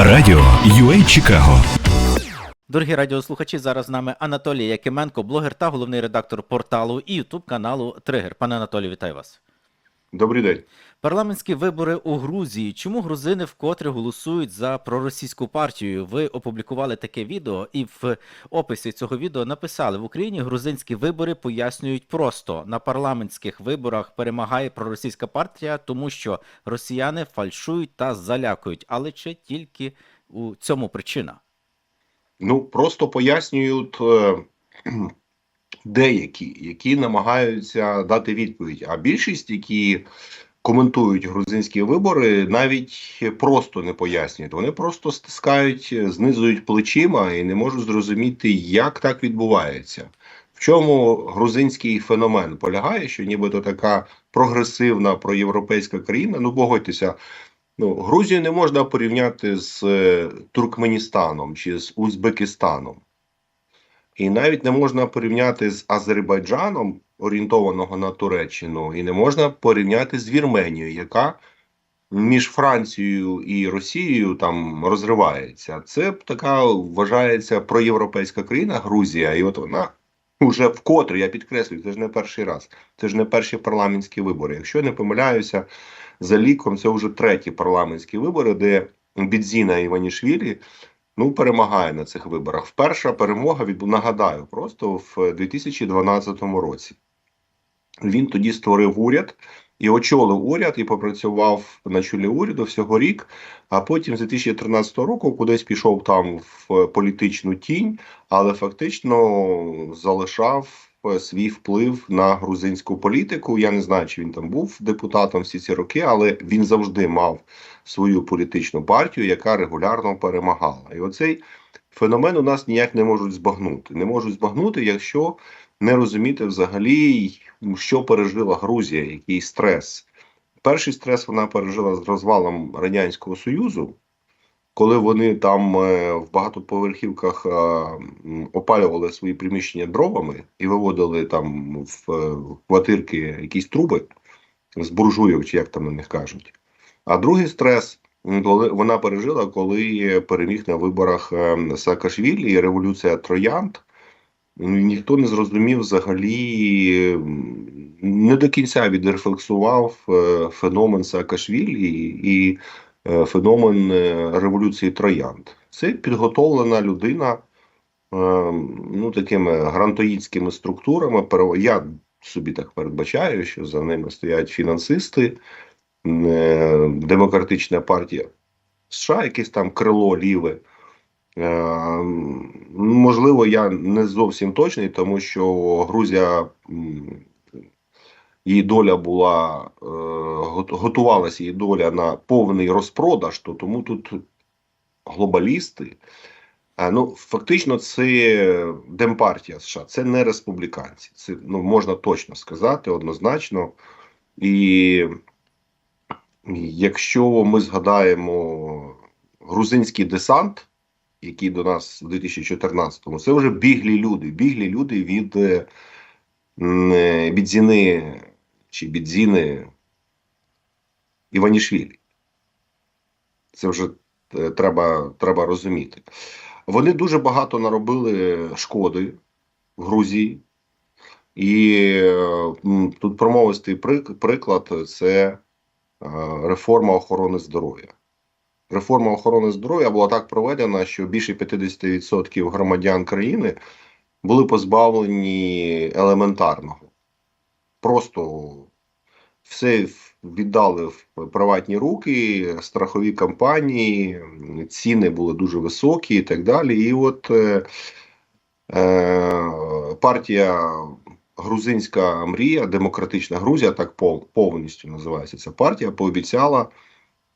Радіо UA Чикаго Дорогі радіослухачі, зараз з нами Анатолій Якименко, блогер та головний редактор порталу і ютуб каналу Тригер. Пане Анатолію, вітаю вас. Добрий день. Парламентські вибори у Грузії. Чому грузини вкотре голосують за проросійську партію? Ви опублікували таке відео, і в описі цього відео написали: в Україні грузинські вибори пояснюють просто на парламентських виборах перемагає проросійська партія, тому що росіяни фальшують та залякують. Але чи тільки у цьому причина? Ну просто пояснюють е, деякі, які намагаються дати відповідь. А більшість, які коментують грузинські вибори, навіть просто не пояснюють. Вони просто стискають, знизують плечима і не можуть зрозуміти, як так відбувається. В чому грузинський феномен полягає, що нібито така прогресивна проєвропейська країна, ну погодьтеся, Ну, Грузію не можна порівняти з е, Туркменістаном чи з Узбекистаном. І навіть не можна порівняти з Азербайджаном, орієнтованого на Туреччину, і не можна порівняти з Вірменією, яка між Францією і Росією там розривається. Це така вважається проєвропейська країна Грузія, і от вона вже вкотре, я підкреслюю, це ж не перший раз, це ж не перші парламентські вибори. Якщо не помиляюся за ліком, це вже треті парламентські вибори, де Бідзіна Іванішвілі ну, перемагає на цих виборах. Перша перемога від нагадаю, просто в 2012 році. Він тоді створив уряд і очолив уряд і попрацював на чолі уряду всього рік. А потім з 2013 року кудись пішов там в політичну тінь, але фактично залишав свій вплив на грузинську політику. Я не знаю, чи він там був депутатом всі ці роки, але він завжди мав свою політичну партію, яка регулярно перемагала. І оцей феномен у нас ніяк не можуть збагнути. Не можуть збагнути, якщо не розуміти взагалі, що пережила Грузія, який стрес. Перший стрес вона пережила з розвалом Радянського Союзу, коли вони там е, в багатоповерхівках е, опалювали свої приміщення дровами і виводили там в е, квартирки якісь труби з буржуїв, чи як там на них кажуть. А другий стрес коли вона пережила, коли переміг на виборах Саакашвілі і революція Троянд. Ніхто не зрозумів взагалі, не до кінця відрефлексував феномен Саакашвілі і феномен революції Троянд. Це підготовлена людина ну, такими грантоїдськими структурами. Я собі так передбачаю, що за ними стоять фінансисти, демократична партія США, якесь там крило ліве. Можливо, я не зовсім точний, тому що Грузія її доля була е, готувалася її доля на повний розпродаж, то тому тут глобалісти. Ну, фактично, це демпартія США, це не республіканці. Це ну, можна точно сказати однозначно. І якщо ми згадаємо грузинський десант, який до нас у 2014-му, це вже біглі люди. Біглі люди від Бідзіни чи Бідзіни Іванішвілі. Це вже е, треба, треба розуміти. Вони дуже багато наробили шкоди в Грузії. І тут промовистий приклад це е, реформа охорони здоров'я. Реформа охорони здоров'я була так проведена, що більше 50% громадян країни були позбавлені елементарного. Просто все віддали в приватні руки, страхові компанії, ціни були дуже високі і так далі. І от е, е, партія Грузинська мрія, Демократична Грузія, так повністю називається ця партія, пообіцяла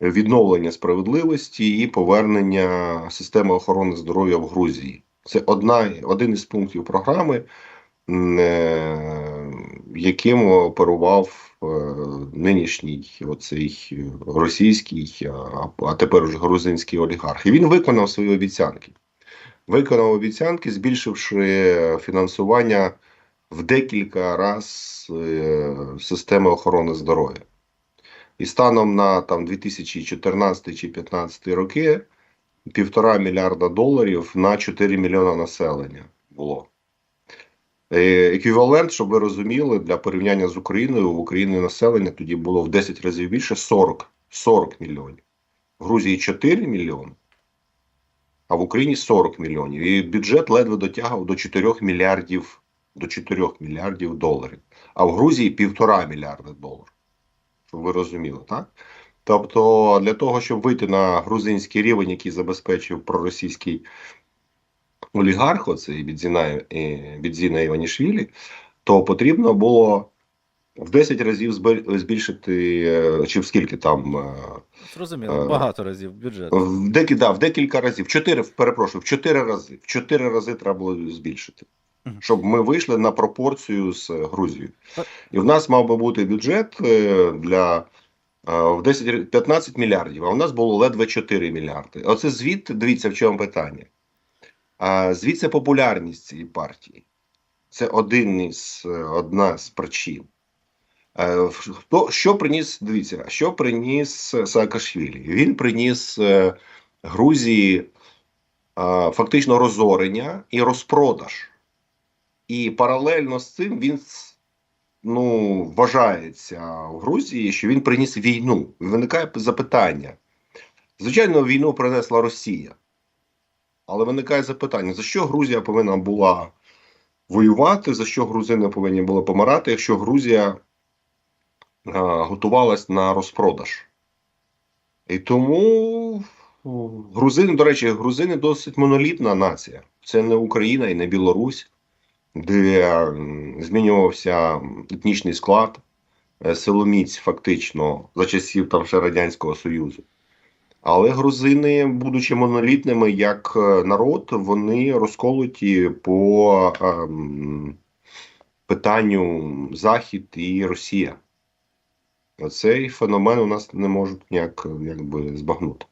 відновлення справедливості і повернення системи охорони здоров'я в Грузії. Це одна, один із пунктів програми, е, яким оперував е, нинішній оцей російський, а тепер уже грузинський олігарх. І він виконав свої обіцянки. Виконав обіцянки, збільшивши фінансування в декілька разів е, системи охорони здоров'я. І станом на там 2014 чи 2015 роки півтора мільярда доларів на 4 мільйона населення було. Е, Еквівалент, щоб ви розуміли, для порівняння з Україною, в Україні населення тоді було в 10 разів більше 40, 40 мільйонів. В Грузії 4 мільйони, а в Україні 40 мільйонів. І бюджет ледве дотягав до 4 мільярдів, до 4 мільярдів доларів. А в Грузії півтора мільярда доларів. Щоб ви розуміли, так? Тобто, для того, щоб вийти на грузинський рівень, який забезпечив проросійський олігарх, оцей Бідзіна, е, Іванішвілі, то потрібно було в 10 разів збільшити, е, чи в скільки там, е, Зрозуміло, багато разів бюджет. в, декі, да, в декілька разів, в 4, перепрошую, в 4 рази. В 4 рази треба було збільшити. Щоб ми вийшли на пропорцію з Грузією. І в нас мав би бути бюджет для в 10, 15 мільярдів, а в нас було ледве 4 мільярди. Оце звідти, дивіться, в чому питання. Звідси популярність цієї партії. Це один із, е, одна з причин. Е, Хто, що приніс, дивіться, що приніс Саакашвілі? Він приніс е, Грузії е, фактично розорення і розпродаж. І паралельно з цим він ну, вважається в Грузії, що він приніс війну. Виникає запитання. Звичайно, війну принесла Росія. Але виникає запитання: за що Грузія повинна була воювати, за що грузини повинні були помирати, якщо Грузія а, готувалась на розпродаж. І тому грузини, до речі, грузини досить монолітна нація. Це не Україна і не Білорусь, де змінювався етнічний склад, е, силоміць фактично за часів там ще Радянського Союзу. Але грузини, будучи монолітними як е, народ, вони розколоті по ем, питанню Захід і Росія. Цей феномен у нас не можуть ніяк якби збагнути.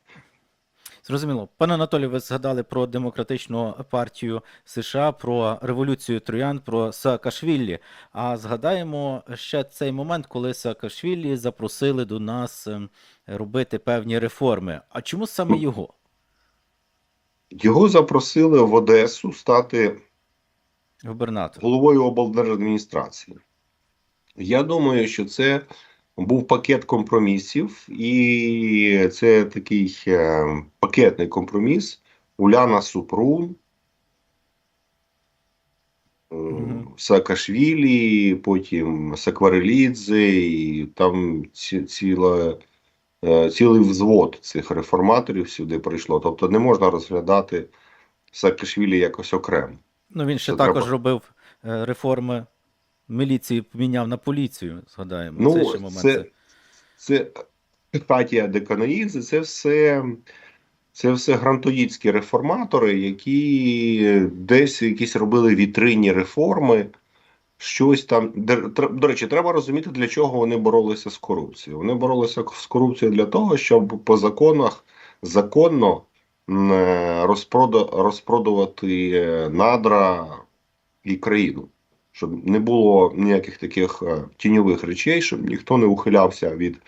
Зрозуміло. Пане Анатолію, ви згадали про демократичну партію США, про революцію Троян, про Саакашвілі. А згадаємо ще цей момент, коли Саакашвілі запросили до нас ем, робити певні реформи. А чому саме його? Його запросили в Одесу стати Губернатор. головою облдержадміністрації. Я думаю, що це був пакет компромісів, і це такий е, пакетний компроміс. Уляна Супрун, е, Саакашвілі, потім Сакварелідзе, і там ці, ціла, е, цілий взвод цих реформаторів сюди прийшло. Тобто не можна розглядати Саакашвілі якось окремо. Ну він ще Це також треба. робив реформи міліції, поміняв на поліцію. Згадаємо. Ну, це ще момент. це, це Хатія Деканоїдзе, це все, це все грантоїдські реформатори, які десь якісь робили вітринні реформи. Щось там. До речі, треба розуміти, для чого вони боролися з корупцією. Вони боролися з корупцією для того, щоб по законах законно розпродувати е, надра і країну. Щоб не було ніяких таких е, тіньових речей, щоб ніхто не ухилявся від,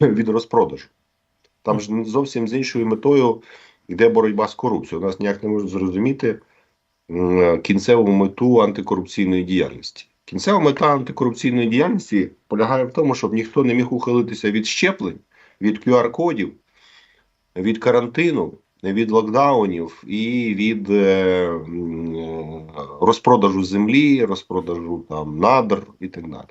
від розпродажу. Там ж зовсім з іншою метою йде боротьба з корупцією. У нас ніяк не можуть зрозуміти кінцеву мету антикорупційної діяльності. Кінцева мета антикорупційної діяльності полягає в тому, щоб ніхто не міг ухилитися від щеплень, від QR-кодів, від карантину, від локдаунів і від е, е, розпродажу землі, розпродажу там надр і так далі.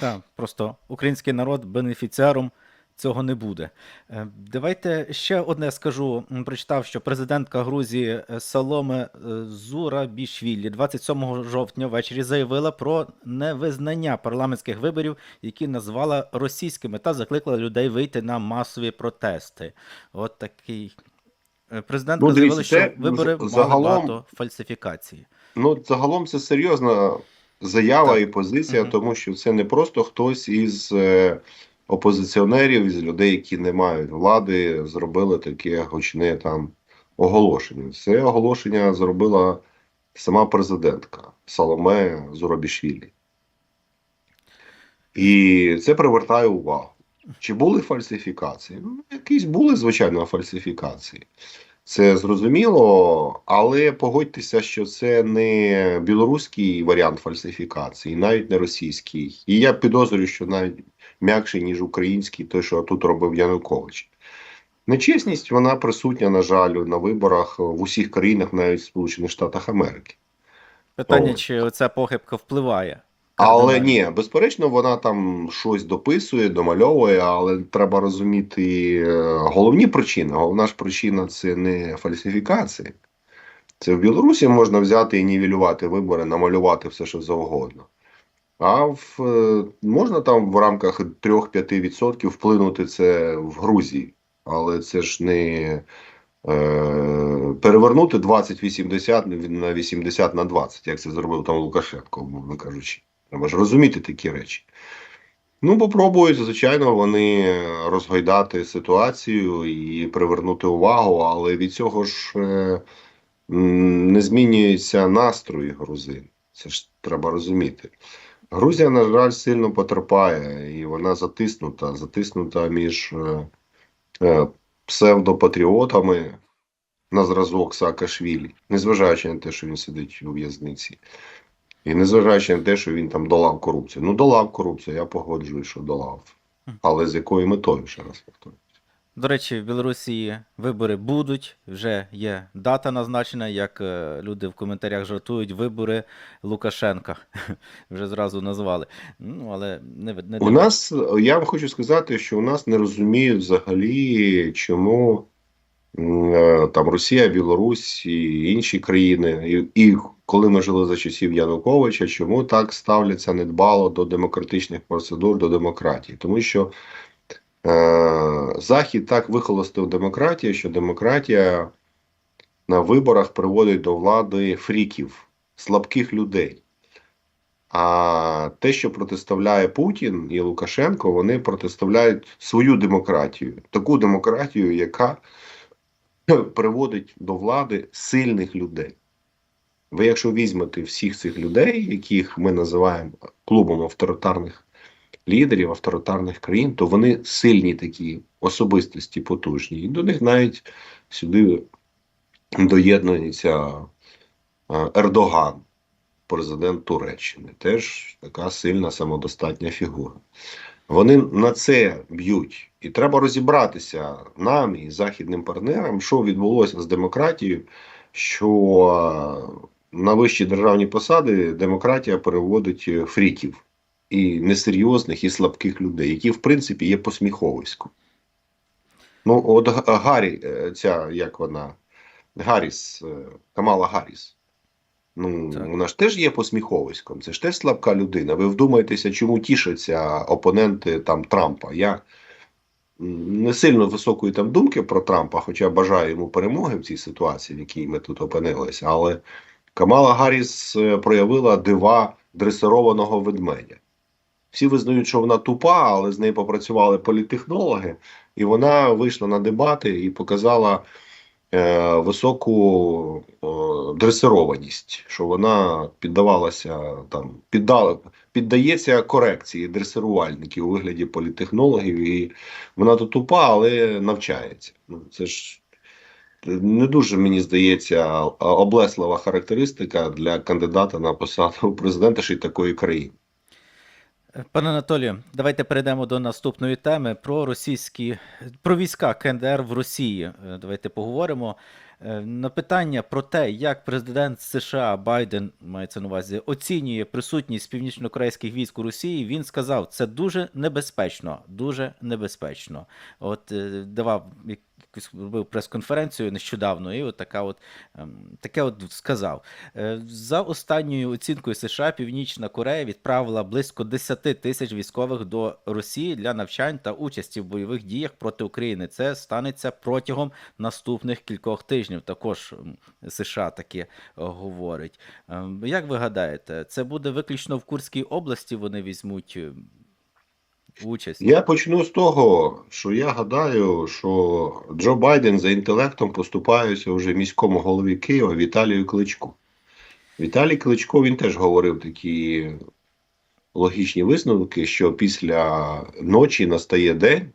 Так, просто український народ бенефіціаром цього не буде. Е, Давайте ще одне скажу. Прочитав, що президентка Грузії е, Саломе е, Зурабішвілі 27 жовтня ввечері заявила про невизнання парламентських виборів, які назвала російськими, та закликала людей вийти на масові протести. От такий. Президентка Ну, заявила, що вибори за- мали багато фальсифікацій. Ну, загалом це серйозна заява Так. і позиція, Мгм. тому що це не просто хтось із е, опозиціонерів, із людей, які не мають влади, зробили таке гучне там оголошення. Це оголошення зробила сама президентка Саломе Зурабішвілі. І це привертає увагу. Чи були фальсифікації? Ну, якісь були, звичайно, фальсифікації. Це зрозуміло, але погодьтеся, що це не білоруський варіант фальсифікації, навіть не російський. І я підозрюю, що навіть м'якший, ніж український, той, що тут робив Янукович. Нечесність вона присутня, на жаль, на виборах в усіх країнах, навіть в Сполучених Штатах Америки. Питання, Ой. чи оця похибка впливає? Але ні, безперечно, вона там щось дописує, домальовує, але треба розуміти е, головні причини. Головна ж причина це не фальсифікації. Це в Білорусі можна взяти і нівелювати вибори, намалювати все, що завгодно. А в, е, можна там в рамках 3-5% вплинути це в Грузії. Але це ж не е, перевернути 20-80 на 80 на 20, як це зробив там Лукашенко, умовно кажучи. Треба ж розуміти такі речі. Ну, попробують, звичайно, вони розгойдати ситуацію і привернути увагу, але від цього ж е, не змінюється настрої грузин. Це ж треба розуміти. Грузія, на жаль, сильно потерпає, і вона затиснута, затиснута між е, е, псевдопатріотами на зразок Саакашвілі, незважаючи на те, що він сидить у в'язниці. І незважаючи на те, що він там долав корупцію. Ну, долав корупцію, я погоджуюсь, що долав. Але з якою метою, ще раз повторюю. До речі, в Білорусі вибори будуть. Вже є дата назначена, як е, люди в коментарях жартують, вибори Лукашенка. Вже зразу назвали. Ну, але не, не У нас, я вам хочу сказати, що у нас не розуміють взагалі, чому там Росія, Білорусь і інші країни, і, і коли ми жили за часів Януковича, чому так ставляться недбало до демократичних процедур, до демократії? Тому що е, Захід так вихолостив демократію, що демократія на виборах приводить до влади фріків, слабких людей. А те, що протиставляє Путін і Лукашенко, вони протиставляють свою демократію, таку демократію, яка приводить до влади сильних людей. Ви, якщо візьмете всіх цих людей, яких ми називаємо клубом авторитарних лідерів, авторитарних країн, то вони сильні такі особистості, потужні. І до них навіть сюди доєднується Ердоган президент Туреччини, теж така сильна самодостатня фігура. Вони на це б'ють, і треба розібратися нам і західним партнерам, що відбулося з демократією, що е, на вищі державні посади демократія переводить е, фріків і несерйозних і слабких людей, які в принципі є посміховиськом. Ну, от Гаррі, е, ця як вона, Гарріс, Камала Гарріс. Ну, Так. вона ж теж є посміховиськом, це ж теж слабка людина. Ви вдумайтеся, чому тішаться опоненти там Трампа. Я не сильно високої там думки про Трампа, хоча бажаю йому перемоги в цій ситуації, в якій ми тут опинилися. Але Камала Гарріс е, проявила дива дресированого ведмедя. Всі визнають, що вона тупа, але з нею попрацювали політтехнологи, і вона вийшла на дебати і показала високу е, дресированість, що вона піддавалася там, піддала, піддається корекції дресирувальників у вигляді політтехнологів, і вона то тупа, але навчається. Ну, це ж не дуже, мені здається, облеслива характеристика для кандидата на посаду президента ще й такої країни. Пане Анатолію, давайте перейдемо до наступної теми про російські про війська КНДР в Росії. Е, Давайте поговоримо. Е, На питання про те, як президент США Байден мається на увазі оцінює присутність північно-корейських військ у Росії, він сказав, це дуже небезпечно, дуже небезпечно. От е, давав робив прес-конференцію нещодавно, і от така от ем, таке от сказав. Е, За останньою оцінкою США, Північна Корея відправила близько 10 тисяч військових до Росії для навчань та участі в бойових діях проти України. Це станеться протягом наступних кількох тижнів. Також США таке говорить. Ем, Як ви гадаєте, це буде виключно в Курській області? Вони візьмуть участь? Я почну з того, що я гадаю, що Джо Байден за інтелектом поступається вже міському голові Києва Віталію Кличку. Віталій Кличко він теж говорив такі логічні висновки, що після ночі настає день,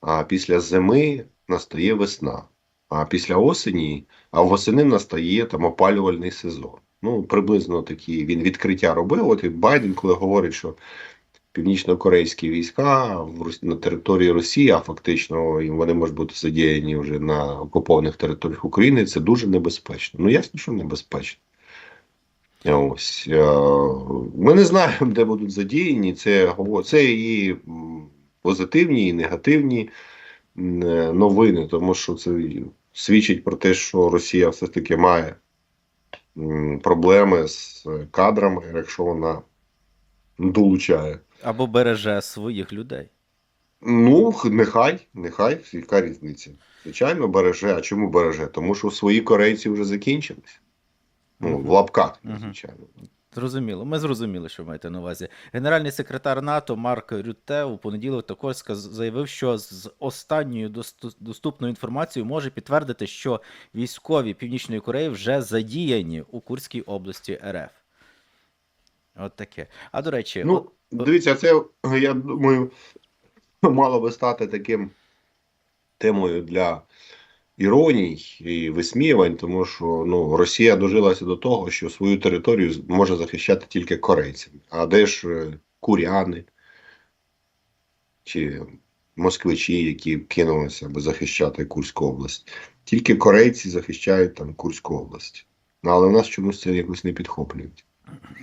а після зими настає весна. А після осені, а восени настає там опалювальний сезон. Ну, приблизно такі він відкриття робив. От і Байден, коли говорить, що північно-корейські війська на території Росії, а фактично вони можуть бути задіяні вже на окупованих територіях України, це дуже небезпечно. Ну, ясно, що небезпечно. Ось е, ми не знаємо, де будуть задіяні. Це це і позитивні, і негативні е, новини, тому що це свідчить про те, що Росія все ж таки має проблеми з кадрами, якщо вона долучає. Або береже своїх людей. Ну, нехай, нехай, яка різниця. Звичайно, береже. А чому береже? Тому що свої корейці вже закінчились. Ну, в лапках, звичайно. Зрозуміло, ми зрозуміли, що ви маєте на увазі. Генеральний секретар НАТО Марк Рютте у понеділок також заявив, що з останньою доступною інформацією може підтвердити, що військові Північної Кореї вже задіяні у Курській області РФ. От таке. А до речі, Ну, от- дивіться, це, я думаю, мало би стати таким темою для іроній і висміювань, тому що ну, Росія дожилася до того, що свою територію може захищати тільки корейцями. А де ж е, куряни чи москвичі, які кинулися аби захищати Курську область? Тільки корейці захищають там Курську область. Ну, але в нас чомусь це якось не підхоплюють.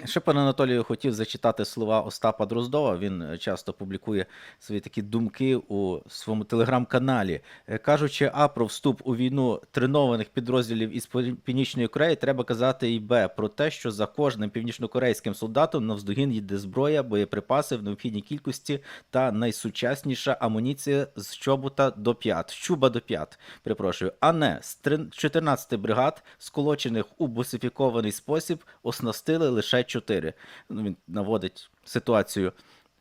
Ще пане Анатолію хотів зачитати слова Остапа Дроздова. Він е, часто публікує свої такі думки у своєму телеграм-каналі. Е, Кажучи А про вступ у війну тренованих підрозділів із Пі- Північної Кореї, треба казати і Б про те, що за кожним північнокорейським солдатом навздогін йде зброя, боєприпаси в необхідній кількості та найсучасніша амуніція з чобота до п'ят, з чуба до п'ят, перепрошую, а не з трин- 14 бригад, сколочених у босифікований спосіб, оснастили лише 4. Ну, він наводить ситуацію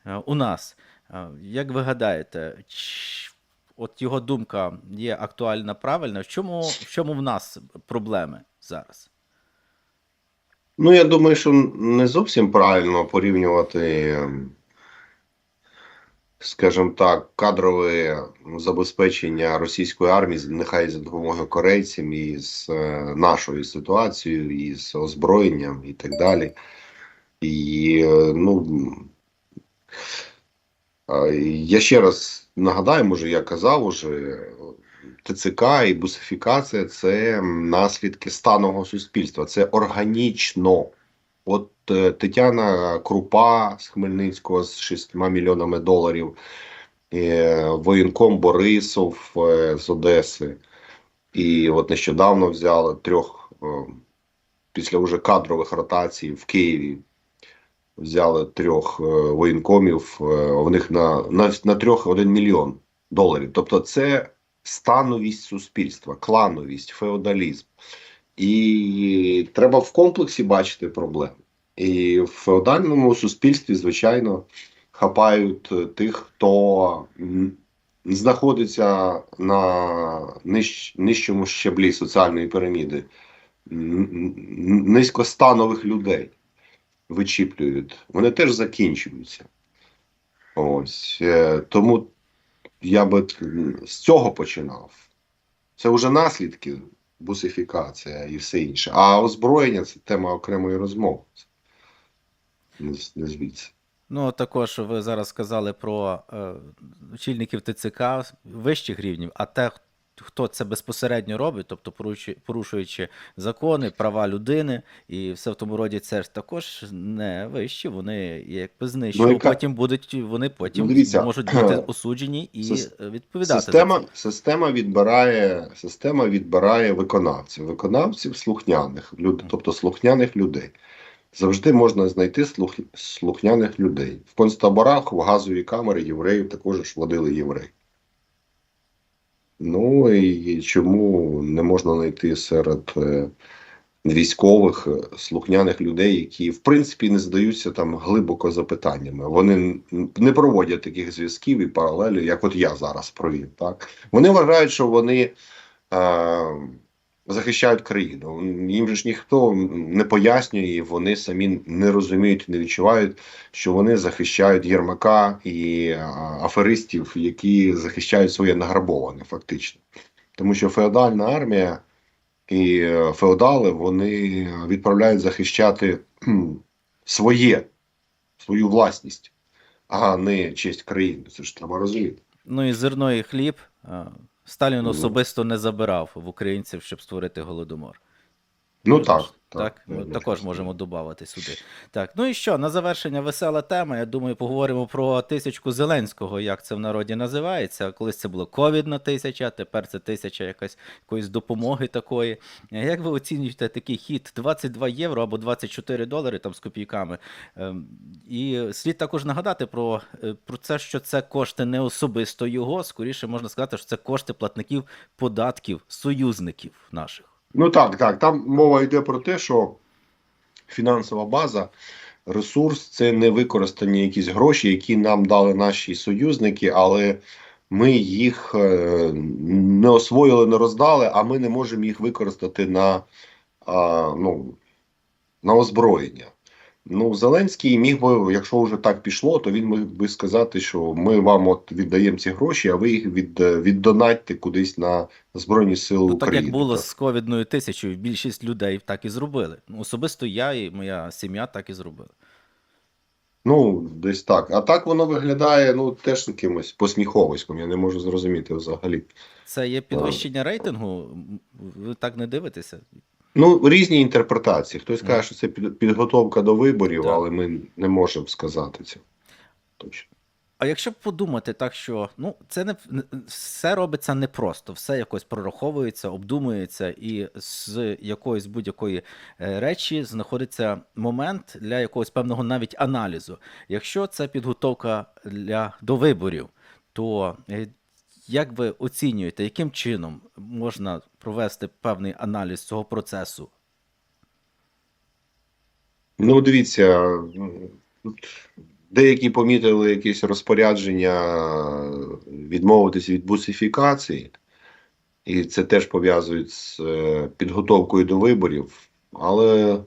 е, у нас. Е, Як ви гадаєте, от його думка є актуальна, правильна? В чому, в чому в нас проблеми зараз? Ну, я думаю, що не зовсім правильно порівнювати, ем, скажімо так, кадрове забезпечення російської армії, нехай за допомогою корейців, і з е, нашою ситуацією, і з озброєнням, і так далі. І е, ну. Я ще раз нагадаю, може, я казав уже, ТЦК і бусифікація це наслідки станого суспільства, це органічно. От е, Тетяна Крупа з Хмельницького з 6 мільйонами доларів, е, воєнком Борисов е, з Одеси. І от нещодавно взяли трьох після вже кадрових ротацій в Києві. Взяли трьох воєнкомів, в них на, на, на трьох один мільйон доларів. Тобто, це становість суспільства, клановість, феодалізм. І треба в комплексі бачити проблеми. І в феодальному суспільстві, звичайно, хапають е, тих, хто знаходиться на ниж, нижчому щеблі соціальної піраміди, низькостанових людей вичіплюють. Вони теж закінчуються. Ось. е, Тому я би з цього починав. Це вже наслідки, бусифікація і все інше. А озброєння це тема окремої розмови. Не, звідси. Ну, також ви зараз сказали про е, очільників ТЦК вищих рівнів, а те, хто це безпосередньо робить, тобто порушуючи, закони, права людини і все в тому роді, це ж також не вищі, вони якби знищені, Ну, яка- потім будуть, вони потім Ну, дивіться, можуть бути осуджені і сис- е, відповідати. Система, за це. система, відбирає, система відбирає виконавців, виконавців слухняних, люд, тобто слухняних людей. Завжди можна знайти слух, слухняних людей. В концтаборах, в газові камери євреїв також ж водили євреї. Ну і чому не можна знайти серед е, військових е, слухняних людей, які в принципі не здаються там глибоко запитаннями. Вони не проводять таких зв'язків і паралелі, як от я зараз провів. Так вони вважають, що вони захищають країну. Їм же ж ніхто не пояснює, і вони самі не розуміють, не відчувають, що вони захищають Єрмака і аферистів, які захищають своє награбоване, фактично. Тому що феодальна армія і е, феодали вони відправляють захищати своє, свою власність, а не честь країни. Це ж треба розуміти. Ну і зерно і хліб Сталін Ну. особисто не забирав в українців, щоб створити голодомор. Ну так. Так, так, ми також можемо додати сюди. Так, ну і що, на завершення весела тема. Я думаю, поговоримо про тисячку Зеленського, як це в народі називається. Колись це було ковідна тисяча, тепер це тисяча якась якоїсь допомоги такої. Як ви оцінюєте такий хід 22 євро або 24 долари там з копійками? Ем, І слід також нагадати про, е, про це, що це кошти не особисто його. Скоріше можна сказати, що це кошти платників податків, союзників наших. Ну так, так. Там мова йде про те, що фінансова база, ресурс це не використані якісь гроші, які нам дали наші союзники, але ми їх е, не освоїли, не роздали, а ми не можемо їх використати на, ну, на озброєння. Ну, Зеленський міг би, якщо вже так пішло, то він міг би сказати, що ми вам от віддаємо ці гроші, а ви їх від, віддонатьте кудись на Збройні Сили Ну, так України. як було Так. з ковідною тисячою, більшість людей так і зробили. Ну, особисто я і моя сім'я так і зробили. Ну, десь так. А так воно виглядає ну, теж якимось посміховиськом. Я не можу зрозуміти взагалі. Це є підвищення рейтингу. Ви так не дивитеся? Ну, різні інтерпретації. Хтось каже, що це під- підготовка до виборів, Так. але ми не можемо сказати це. Точно. А якщо подумати так, що ну це не не- все робиться непросто, все якось прораховується, обдумується, і з якоїсь будь-якої е, речі знаходиться момент для якогось певного навіть аналізу. Якщо це підготовка для до виборів, то е, як ви оцінюєте, яким чином можна провести певний аналіз цього процесу? Ну, дивіться, деякі помітили якесь розпорядження відмовитись від бусифікації, і це теж пов'язують з е, підготовкою до виборів. Але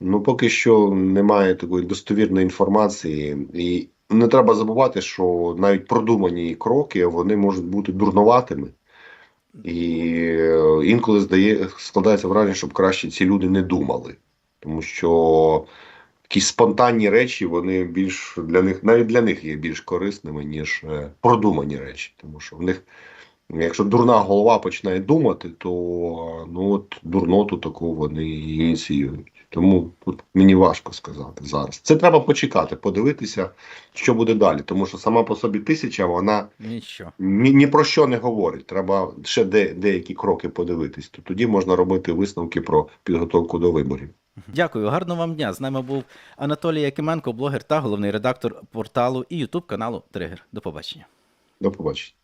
ну, поки що немає такої достовірної інформації. І не треба забувати, що навіть продумані кроки вони можуть бути дурноватими. І е, інколи здає, складається враження, щоб краще ці люди не думали. Тому що якісь спонтанні речі, вони більш для них, навіть для них є більш корисними, ніж е, продумані речі. Тому що в них, якщо дурна голова починає думати, то ну от дурноту таку вони ініціюють. Тому тут мені важко сказати зараз. Це треба почекати, подивитися, що буде далі. Тому що сама по собі тисяча, вона Нічого. ні, ні про що не говорить. Треба ще де, деякі кроки подивитись. То тоді можна робити висновки про підготовку до виборів. Дякую, гарного вам дня. З нами був Анатолій Якименко, блогер та головний редактор порталу і Ютуб каналу Тригер. До побачення. До побачення.